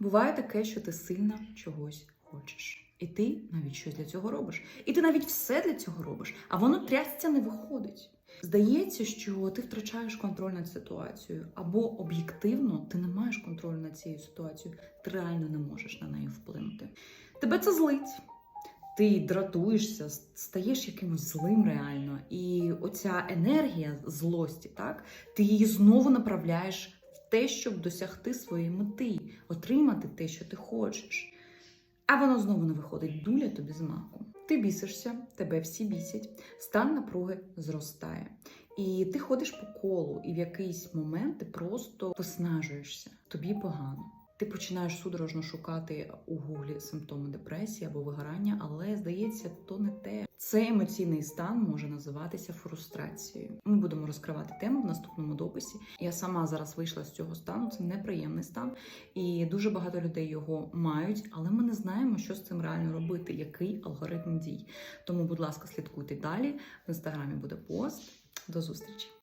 Буває таке, що ти сильно чогось хочеш. І ти навіть щось для цього робиш. І ти навіть все для цього робиш, а воно трясця не виходить. Здається, що ти втрачаєш контроль над ситуацією, або об'єктивно ти не маєш контролю над цією ситуацією, ти реально не можеш на неї вплинути. Тебе це злить. Ти дратуєшся, стаєш якимось злим реально. І оця енергія злості, так, ти її знову направляєш те, щоб досягти своєї мети, отримати те, що ти хочеш. А воно знову не виходить, дуля тобі з маку. Ти бісишся, тебе всі бісять, стан напруги зростає. І ти ходиш по колу, і в якийсь момент ти просто виснажуєшся, тобі погано. Ти починаєш судорожно шукати у гуглі симптоми депресії або вигорання, але здається, то не те. Цей емоційний стан може називатися фрустрацією. Ми будемо розкривати тему в наступному дописі. Я сама зараз вийшла з цього стану. Це неприємний стан, і дуже багато людей його мають, але ми не знаємо, що з цим реально робити, який алгоритм дій. Тому, будь ласка, слідкуйте далі. В інстаграмі буде пост. До зустрічі!